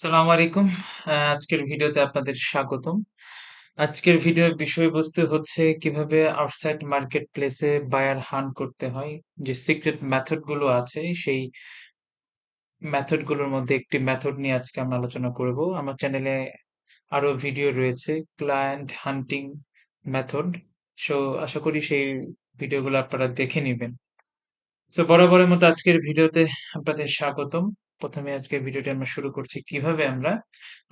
আসসালামু আলাইকুম। আজকের ভিডিওতে আপনাদের স্বাগতম। আজকের ভিডিওর বিষয়বস্তু হচ্ছে কীভাবে আউটসাইড মার্কেট প্লেসে বায়ার হান্ট করতে হয়। যে সিক্রেট মেথডগুলো আছে, সেই মেথডগুলোর মধ্যে একটি মেথড নিয়ে আজকে আমরা আলোচনা করব। আমার চ্যানেলে আরও ভিডিও রয়েছে ক্লায়েন্ট হান্টিং মেথড। সো আশা করি সেই ভিডিওগুলো আপনারা দেখে নেবেন সো বরাবরের মতো আজকের ভিডিওতে আপনাদের স্বাগতম। ১ম এ আজকের ভিডিওটি আমরা শুরু করছি, কীভাবে আমরা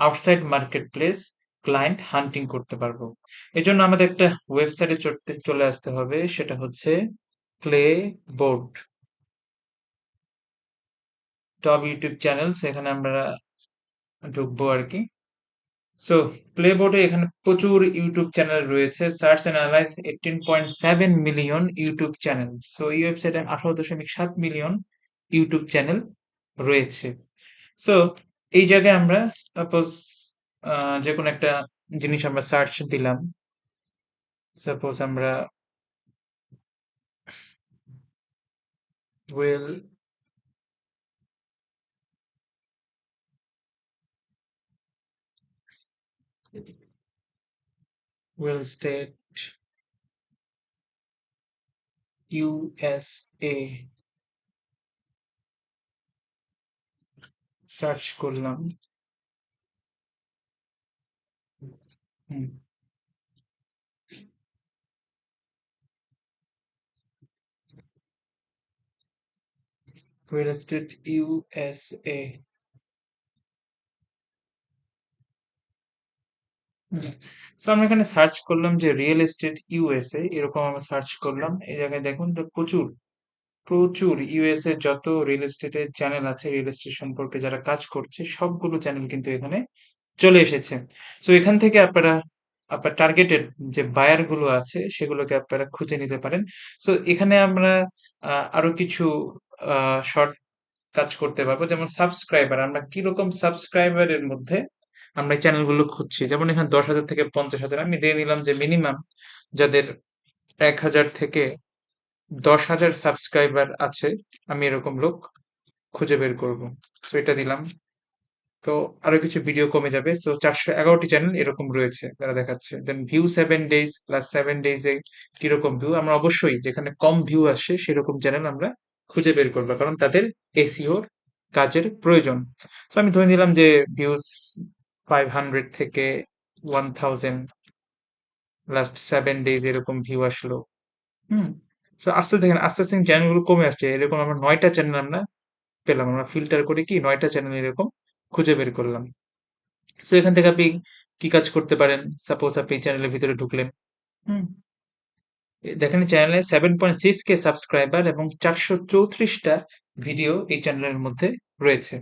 outside market place client hunting করতে পারব। এজন্য আমাদের একটা ওয়েবসাইটে চড়তে, চলে আসতে হবে, সেটা হচ্ছে play board top YouTube channel এখানে আমরা ঢুকবো আর কি সো প্লে বোর্ডে এখানে প্রচুর ইউটিউব চ্যানেল রয়েছে। Search and analyse 18.7 million YouTube channel. So এই ওয়েবসাইটে 18.7 মিলিয়ন ইউটিউব চ্যানেল রয়েছে। সো এই জায়গায় আমরা সাপোজ আ যেকোনো একটা জিনিস আমরা সার্চ দিলাম। সাপোজ আমরা well well state USA search করলাম। Real estate USA. আমরা এখানে সার্চ করলাম যে রিয়েল এস্টেট ইউএসএ এরকম আমরা সার্চ করলাম। এই জায়গায় দেখুন প্রচুর, প্রচুর ইউএসএ যত রিয়েল এস্টেটের চ্যানেল আছে, রিয়েল এস্টেট সম্পর্কে যারা কাজ করছে সবগুলো চ্যানেল কিন্তু এখানে চলে এসেছে। সো এখান থেকে আপনারা আপনার টার্গেটেড যে বায়ারগুলো আছে সেগুলোকে আপনারা খুঁজে নিতে পারেন। সো এখানে আমরা আরও কিছু শর্ট কাজ করতে পারব। যেমন সাবস্ক্রাইবার আমরা কীরকম সাবস্ক্রাইবারের মধ্যে আমরা এই চ্যানেলগুলো খুঁজছি। যেমন এখানে ১০,০০০ থেকে ৫০,০০০ আমি দিয়ে নিলাম যে মিনিমাম যাদের ১,০০০ থেকে ১০,০০০ সাবস্ক্রাইবার আছে আমি এরকম লোক খুঁজে বের করব। সো এটা দিলাম। তো আরও কিছু ভিডিও কমে যাবে। তো চারশো এগারোটি চ্যানেল এরকম রয়েছে যারা দেখাচ্ছে। Then view seven days plus 7 days এ কীরকম ভিউ আমরা অবশ্যই যেখানে কম ভিউ আসে সেরকম চ্যানেল আমরা খুঁজে বের করব কারণ তাদের এসিওর কাজের প্রয়োজন। তো আমি ধরে নিলাম যে ভিউজ 500 থেকে 1000 লাস্ট সেভেন ডেজ এরকম ভিউ আসলো। হুম? সো আস্তে দেখেন আস্তে, আস্তে চ্যানেলগুলো কমে আসছে। এরকম আমরা নয়টা চ্যানেল আমরা পেলাম। আমরা ফিল্টার করে কি নয়টা চ্যানেল এরকম খুঁজে বের করলাম। সো এখান থেকে আপনি কি কাজ করতে পারেন? সাপোজ আপনি চ্যানেলের ভিতরে ঢুকলেন। দেখেন চ্যানেলে 7.6 কে সাবস্ক্রাইবার এবং চারশো চৌত্রিশটা ভিডিও এই চ্যানেলের মধ্যে রয়েছে।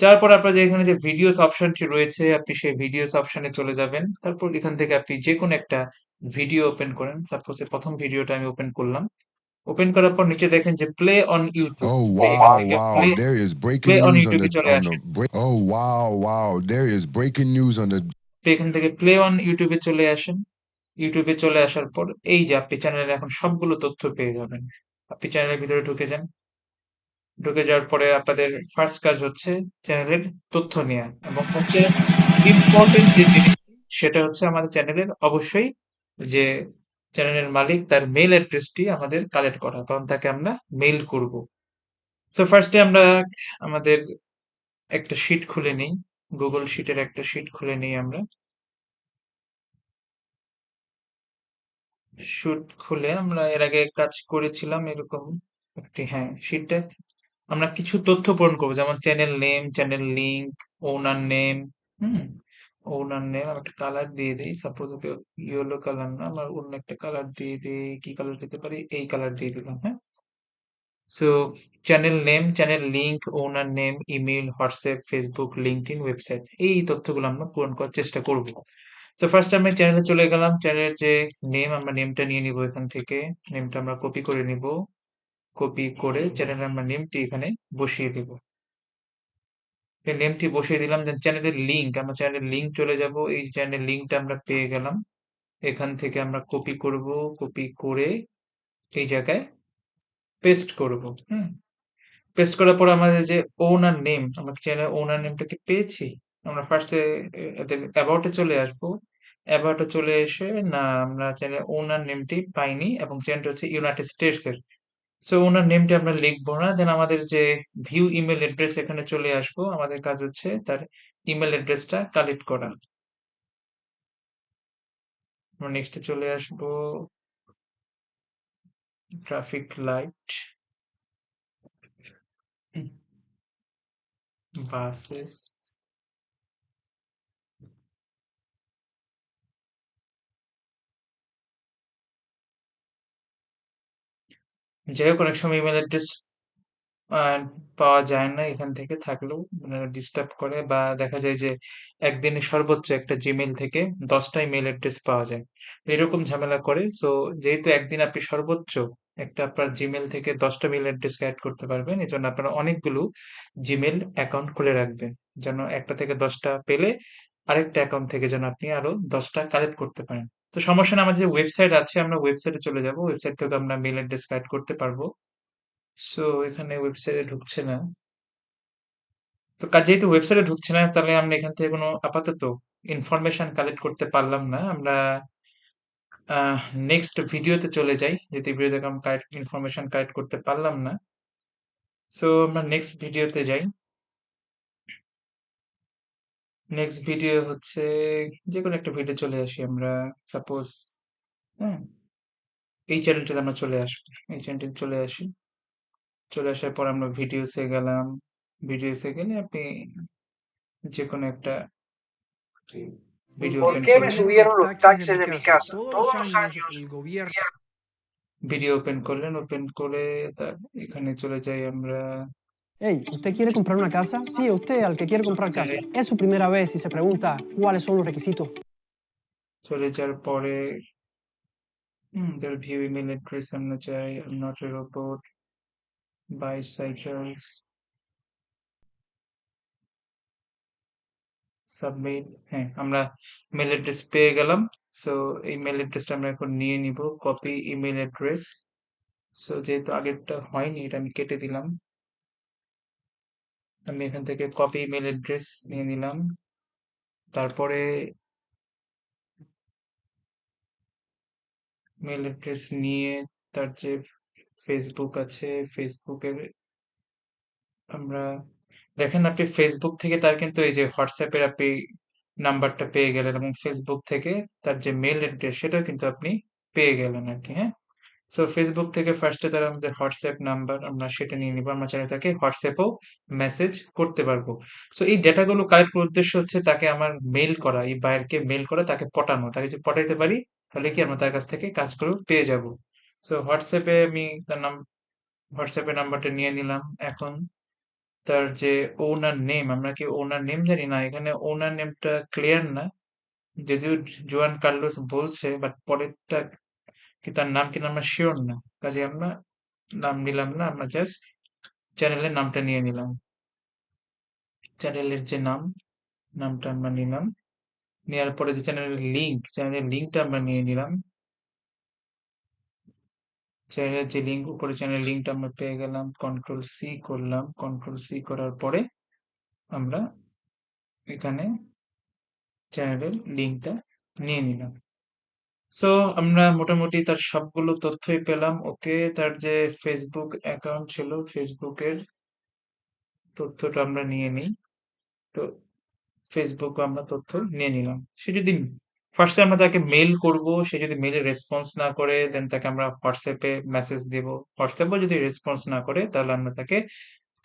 যাওয়ার পর আপনার যে এখানে যে ভিডিওস অপশনটি রয়েছে আপনি সেই ভিডিওস অপশনে চলে যাবেন। তারপর এখান থেকে আপনি যেকোনো একটা ভিডিও ওপেন করেন। সাপোজ ১ম ভিডিওটা আমি ওপেন করলাম। ওপেন করার পর নিচে দেখেন যে play on YouTube. Oh wow There is play breaking on ইউটিউবে wow! There is breaking news on the তো এখান থেকে প্লে অন ইউটিউবে চলে আসেন। ইউটিউবে চলে আসার পর এই যে আপনি চ্যানেলে এখন সবগুলো তথ্য পেয়ে যাবেন। আপনি চ্যানেলের ভিতরে ঢুকে যান। ঢুকে যাওয়ার পরে আপনাদের ফার্স্ট কাজ হচ্ছে চ্যানেলের তথ্য নেয়া এবং হচ্ছে ইম্পোর্টেন্ট যে জিনিস সেটা হচ্ছে আমাদের চ্যানেলের অবশ্যই যে চ্যানেলের মালিক তার মেইল অ্যাড্রেসটি আমাদের কালেক্ট করা। কারণ তাকে আমরা মেইল করব। সো ফার্স্ট আমরা আমাদের একটা শিট খুলে নেই। গুগল শিটের একটা শিট খুলে নেই আমরা। শুট খুলে আমরা এর আগে কাজ করেছিলাম এরকম একটি হ্যাঁ, শিটে আমরা কিছু তথ্য পূরণ করব। যেমন channel name, channel link, owner name, hmm? Owner name আমি একটা কালার দিয়ে দেই। সাপোজ ওকে ইয়েলো কালার না, আমরা অন্য একটা কালার দিয়ে দেই। কি কালার দিতে পারি? এই কালার দিয়ে দিলাম, হ্যাঁ? So channel name, channel link, owner name, email WhatsApp, Facebook, LinkedIn, website এই তথ্যগুলো আমরা পূরণ করার চেষ্টা করব। সো ফার্স্ট আমি চ্যানেলে চলে গেলাম। চ্যানেলের যে নেম আমরা নেমটা নিয়ে নিব এখান থেকে। নেমটা আমরা কপি করে নিব। কপি করে চ্যানেলের আমরা নেমটি এখানে বসিয়ে দিব। নেমটি বসিয়ে দিলাম। দেন চ্যানেলের লিঙ্ক আমরা চ্যানেলের লিঙ্ক চলে যাব। এই চ্যানেলের লিঙ্কটা আমরা পেয়ে গেলাম। এখান থেকে আমরা কপি করব। কপি করে এই জায়গায় পেস্ট করব। হুম? পেস্ট করার পর আমাদের যে ওনার নেম আমরা চ্যানেল ওনার নেমটা কি পেয়েছি আমরা ফার্স্টে অ্যাবাউট চলে আসব অ্যাবাউট চলে এসে, না, আমরা চ্যানেল ওনার নেমটি পাইনি, এবং চ্যানেলটা হচ্ছে ইউনাইটেড স্টেটস এর সো ওনার নেমটি আমরা লিখব না। দেন আমাদের যে ভিউ ইমেল অ্যাড্রেস এখানে চলে আসব। আমাদের কাজ হচ্ছে তার ইমেল অ্যাড্রেসটা কালেক্ট করা। নেক্সটে চলে আসব। ট্রাফিক লাইট বাসেস যাই হোক, অনেক সময় ইমেল অ্যাড্রেস পাওয়া যায় না এখান থেকে থাকলেও। মানে ডিস্টার্ব করে বা দেখা যায় যে, একদিনে সর্বোচ্চ একটা জিমেল থেকে দশটা ইমেল অ্যাড্রেস পাওয়া যায়। এরকম ঝামেলা করে। সো যেহেতু একদিন আপনি সর্বোচ্চ একটা আপনার জিমেল থেকে দশটা মেল অ্যাড্রেস অ্যাড করতে পারবেন এই জন্য আপনারা অনেকগুলো জিমেল অ্যাকাউন্ট খুলে রাখবেন। যেন একটা থেকে দশটা পেলে আরেকটা অ্যাকাউন্ট থেকে যেন আপনি আরও দশটা কালেক্ট করতে পারেন। তো সমস্যা না আমাদের যে ওয়েবসাইট আছে, আমরা ওয়েবসাইটে চলে যাব। ওয়েবসাইট থেকে আমরা মেল অ্যাড্রেস অ্যাড করতে পারব। সো এখানে ওয়েবসাইটে ঢুকছে না। তো কাজ যেহেতু ওয়েবসাইটে ঢুকছে না, তাহলে আমরা এখান থেকে কোনো আপাতত ইনফরমেশন কালেক্ট করতে পারলাম না। আমরা নেক্সট ভিডিওতে চলে যাই, যেহেতু ভিডিও থেকে আমরা ইনফরমেশন কালেক্ট করতে পারলাম না। সো আমরা নেক্সট ভিডিওতে যাই। নেক্সট ভিডিও হচ্ছে যে কোনো একটা ভিডিও চলে আসি আমরা সাপোজ হ্যাঁ? এই চ্যানেলটাতে আমরা চলে আসব এই চ্যানেলটাতে চলে আসি। চলে আসার পর আমরা ভিডিওসে গেলাম ভিডিওসে গেলে আপনি যে কোনো একটা ওপেন করলেন। ভিডিও ওপেন করলেন ওপেন করে তার এখানে চলে যাই আমরা। Hey, ¿usted quiere comprar una casa? Sí, usted al que quiere comprar Sí. casa. Es su primera vez y se pregunta cuáles son los requisitos. চলে যাওয়ার পরে হুম তার ভিউ ইমেল অ্যাড্রেস আমরা চাই not a robot bicycles submit হ্যাঁ আমরা mail address পেয়ে গেলাম সো এই মেল অ্যাড্রেসটা আমরা এখন নিয়ে নিব কপি ইমেল অ্যাড্রেস সো যেহেতু আগেরটা হয়নি এটা আমি কেটে দিলাম আমি এখান থেকে কপি ইমেল অ্যাড্রেস নিয়ে নিলাম। তারপরে মেল অ্যাড্রেস নিয়ে তার যে ফেসবুক আছে ফেসবুকের আমরা দেখেন আপনি ফেসবুক থেকে তার কিন্তু এই যে হোয়াটসঅ্যাপের আপনি নাম্বারটা পেয়ে গেলেন এবং ফেসবুক থেকে তার যে মেল অ্যাড্রেস সেটাও কিন্তু আপনি পেয়ে গেলেন আর কি হ্যাঁ? সো ফেসবুক থেকে ফার্স্টে তার আমাদের হোয়াটসঅ্যাপ নাম্বার আমরা সেটা নিয়ে নিব। আমরা চাইলে তাকে হোয়াটসঅ্যাপেও মেসেজ করতে পারব। সো এই ডেটাগুলো কালেক্ট উদ্দেশ্য হচ্ছে তাকে আমার মেল করা, এই বায়ারকে মেল করা, তাকে পটানো। তাকে যদি পটাইতে পারি, তাহলে কি আমরা তার কাছ থেকে কাজগুলো পেয়ে যাব। সো হোয়াটসঅ্যাপে আমি তার নাম হোয়াটসঅ্যাপের নাম্বারটা নিয়ে নিলাম। এখন তার যে ওনার নেম আমরা কি ওনার নেম জানি না? এখানে ওনার নেমটা ক্লিয়ার না। যদিও জোয়ান কার্লোস বলছে বাট পরেরটা তার নাম কিনা আমরা শিওর না কাজে আমরা নাম নিলাম না আমরা জাস্ট চ্যানেলের নামটা নিয়ে নিলাম চ্যানেলের যে নাম নামটা আমরা নিলাম নেওয়ার পরে যে চ্যানেলের লিঙ্ক চ্যানেলের লিঙ্কটা আমরা নিয়ে নিলাম চ্যানেলের যে লিঙ্ক উপরে চ্যানেলের লিঙ্কটা আমরা পেয়ে গেলাম কন্ট্রোল সি করলাম কন্ট্রোল সি করার পরে আমরা এখানে চ্যানেলের লিঙ্কটা নিয়ে নিলাম সো আমরা মোটামুটি তার সবগুলো তথ্যই পেলাম। ওকে, তার যে ফেসবুক অ্যাকাউন্ট ছিল ফেসবুকের তথ্যটা আমরা নিয়ে নিই। তো ফেসবুক আমরা তথ্য নিয়ে নিলাম। সে যদি ফার্স্টে আমরা তাকে মেল করব, সে যদি মেলে রেসপন্স না করে দেন তাকে আমরা হোয়াটসঅ্যাপে মেসেজ দেব। হোয়াটসঅ্যাপেও যদি রেসপন্স না করে, তাহলে আমরা তাকে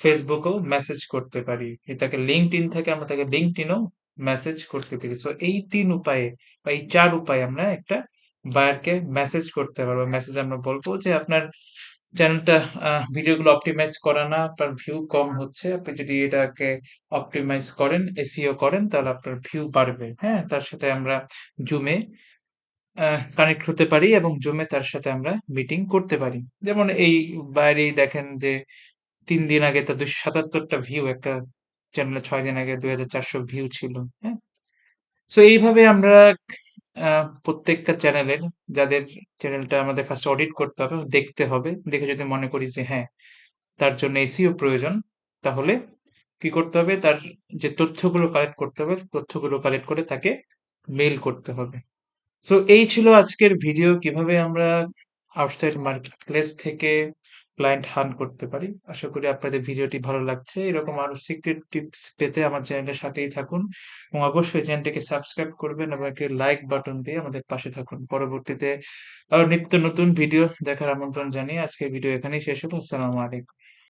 ফেসবুকেও মেসেজ করতে পারি। তাকে লিঙ্কড ইন থেকে, আমরা তাকে লিঙ্কড ইনও মেসেজ করতে পারি সো এই তিন উপায়ে বা এই চার উপায়ে আমরা একটা বায়ারকে মেসেজ করতে পারব। মেসেজ আমরা বলব যে, আপনার চ্যানেলটা ভিডিওগুলো অপটিমাইজ করা না, আপনার ভিউ কম হচ্ছে। আপনি যদি এটাকে অপটিমাইজ করেন এসিও করেন, তাহলে আপনার ভিউ বাড়বে। হ্যাঁ তার সাথে আমরা জুমে কানেক্ট হতে পারি এবং জুমে তার সাথে আমরা মিটিং করতে পারি। যেমন এই বাইরেই দেখেন যে, তিন দিন আগে তার দুশো সাতাত্তরটা ভিউ একটা চ্যানেলে ছয় দিন আগে দুই হাজার চারশো ভিউ ছিল হ্যাঁ? সো এইভাবে আমরা প্রত্যেকটা চ্যানেলের যাদের চ্যানেলটা আমাদের ফার্স্ট অডিট করতে হবে, দেখতে হবে, দেখে যদি মনে করি যে হ্যাঁ তার জন্য এসিও প্রয়োজন, তাহলে কি করতে হবে? তার যে তথ্যগুলো কালেক্ট করতে হবে, তথ্যগুলো কালেক্ট করে তাকে মেল করতে হবে। সো এই ছিল আজকের ভিডিও কীভাবে আমরা আউটসাইড মার্কেট প্লেস থেকে ক্লায়েন্ট হান্ট করতে পারি। আশা করি আপনাদের ভিডিওটি ভালো লাগছে। এরকম আরও সিক্রেট টিপস পেতে আমার চ্যানেলের সাথেই থাকুন এবং অবশ্যই চ্যানেলটিকে সাবস্ক্রাইব করবেন এবং একটি লাইক বাটন দিয়ে আমাদের পাশে থাকুন। পরবর্তীতে আরও নিত্য নতুন ভিডিও দেখার আমন্ত্রণ জানিয়ে আজকে ভিডিও এখানেই শেষ হলো। আসসালামু আলাইকুম।